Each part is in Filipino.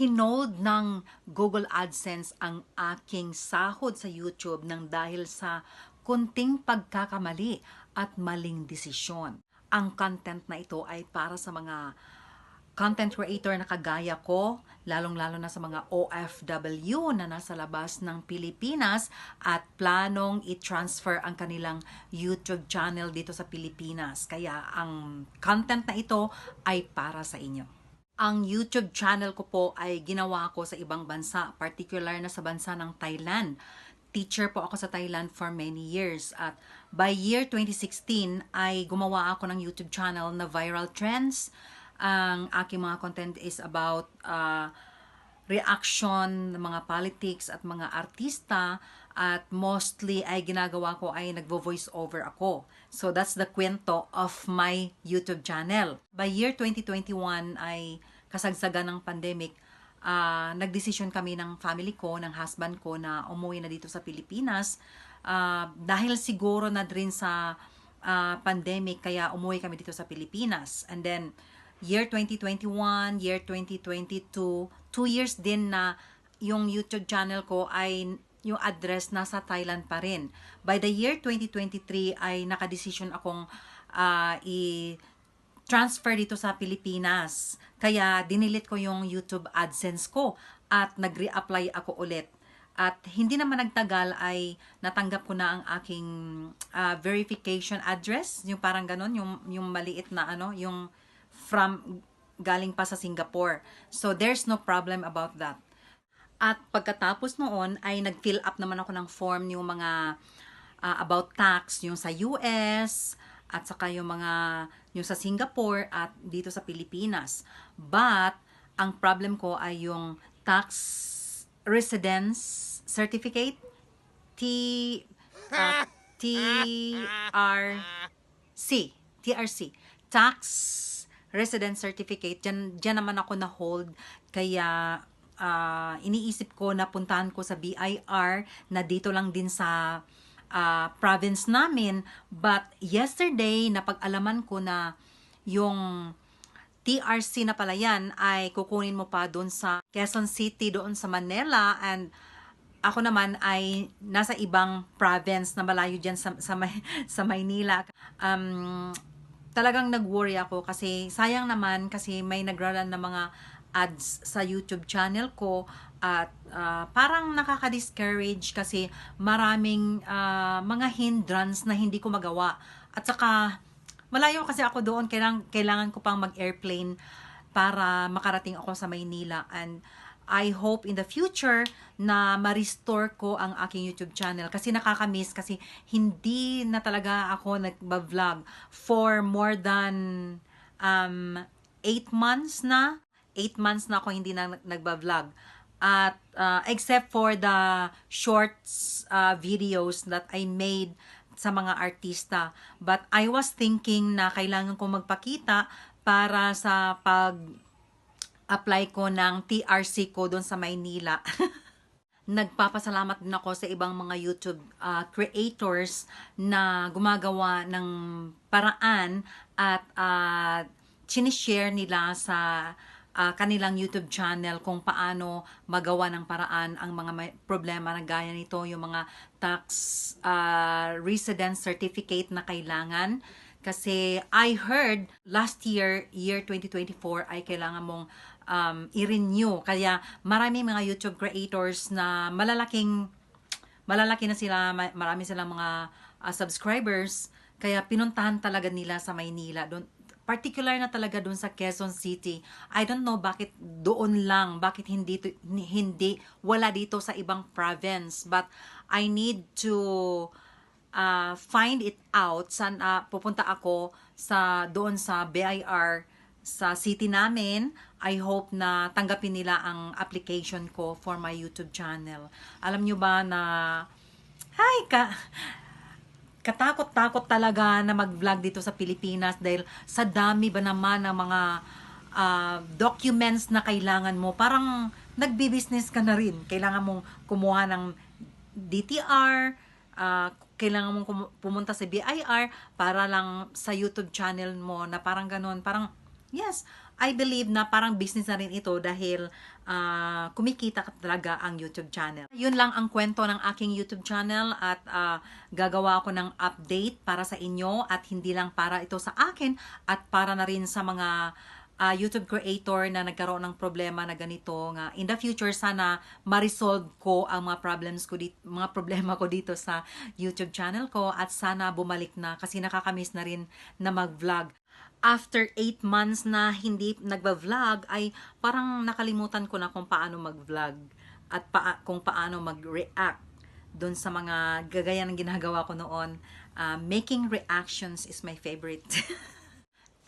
hinold ng Google AdSense ang aking sahod sa YouTube nang dahil sa kunting pagkakamali at maling desisyon. Ang content na ito ay para sa mga content creator na kagaya ko, lalong-lalo na sa mga OFW na nasa labas ng Pilipinas at planong i-transfer ang kanilang YouTube channel dito sa Pilipinas. Kaya ang content na ito ay para sa inyo. Ang YouTube channel ko po ay ginawa ko sa ibang bansa, particular na sa bansa ng Thailand. Teacher po ako sa Thailand for many years at by year 2016 ay gumawa ako ng YouTube channel na Viral Trends ang aking mga content is about uh, reaction ng mga politics at mga artista at mostly ay ginagawa ko ay nagvo-voice over ako. So that's the kwento of my YouTube channel. By year 2021 ay kasagsagan ng pandemic, uh, nagdesisyon kami ng family ko, ng husband ko na umuwi na dito sa Pilipinas uh, dahil siguro na rin sa uh, pandemic kaya umuwi kami dito sa Pilipinas. And then year 2021, year 2022, two years din na yung YouTube channel ko ay yung address nasa Thailand pa rin. By the year 2023 ay nakadesisyon akong uh, i-transfer dito sa Pilipinas. Kaya dinilit ko yung YouTube AdSense ko at nag-reapply ako ulit. At hindi naman nagtagal ay natanggap ko na ang aking uh, verification address, yung parang ganon, yung, yung maliit na ano, yung from galing pa sa Singapore. So there's no problem about that. At pagkatapos noon ay nag-fill up naman ako ng form yung mga uh, about tax yung sa US at saka yung mga yung sa Singapore at dito sa Pilipinas. But ang problem ko ay yung tax residence certificate T uh, TRC TRC tax resident certificate, dyan, dyan naman ako na-hold. Kaya uh, iniisip ko na puntahan ko sa BIR na dito lang din sa uh, province namin. But yesterday, napag-alaman ko na yung TRC na pala yan ay kukunin mo pa doon sa Quezon City, doon sa Manila. And ako naman ay nasa ibang province na malayo dyan sa, sa, sa Maynila. Um, talagang nag-worry ako kasi sayang naman kasi may nagraran na mga ads sa YouTube channel ko at uh, parang nakaka-discourage kasi maraming uh, mga hindrance na hindi ko magawa. At saka malayo kasi ako doon, kailangan, kailangan ko pang mag-airplane para makarating ako sa Maynila and I hope in the future na ma-restore ko ang aking YouTube channel kasi nakakamiss kasi hindi na talaga ako nagba-vlog for more than um, 8 months na. 8 months na ako hindi na nagba-vlog. At uh, except for the shorts uh, videos that I made sa mga artista. But I was thinking na kailangan ko magpakita para sa pag apply ko ng TRC ko doon sa Maynila. Nagpapasalamat din ako sa ibang mga YouTube uh, creators na gumagawa ng paraan at uh, sinishare nila sa uh, kanilang YouTube channel kung paano magawa ng paraan ang mga problema na gaya nito, yung mga tax uh, residence certificate na kailangan. Kasi I heard last year, year 2024, ay kailangan mong um, i-renew. Kaya maraming mga YouTube creators na malalaking malalaki na sila, marami silang mga uh, subscribers. Kaya pinuntahan talaga nila sa Maynila. Doon, particular na talaga doon sa Quezon City. I don't know bakit doon lang, bakit hindi hindi wala dito sa ibang province. But I need to uh, find it out. San uh, pupunta ako sa doon sa BIR sa city namin. I hope na tanggapin nila ang application ko for my YouTube channel. Alam nyo ba na, hi ka, katakot-takot talaga na mag-vlog dito sa Pilipinas dahil sa dami ba naman ng mga uh, documents na kailangan mo. Parang nagbi-business ka na rin. Kailangan mong kumuha ng DTR, uh, ah, kailangan mong pumunta sa BIR para lang sa YouTube channel mo na parang ganun. Parang Yes, I believe na parang business na rin ito dahil ah, kumikita ka talaga ang YouTube channel. Yun lang ang kwento ng aking YouTube channel at ah, gagawa ako ng update para sa inyo at hindi lang para ito sa akin at para na rin sa mga ah, YouTube creator na nagkaroon ng problema na ganito nga in the future sana ma-resolve ko ang mga problems ko dito, mga problema ko dito sa YouTube channel ko at sana bumalik na kasi nakakamiss na rin na mag-vlog after 8 months na hindi nagba-vlog ay parang nakalimutan ko na kung paano mag-vlog at pa- kung paano mag-react doon sa mga gagaya ng ginagawa ko noon. Ah, making reactions is my favorite.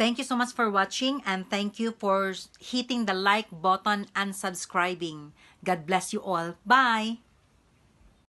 Thank you so much for watching and thank you for hitting the like button and subscribing. God bless you all. Bye!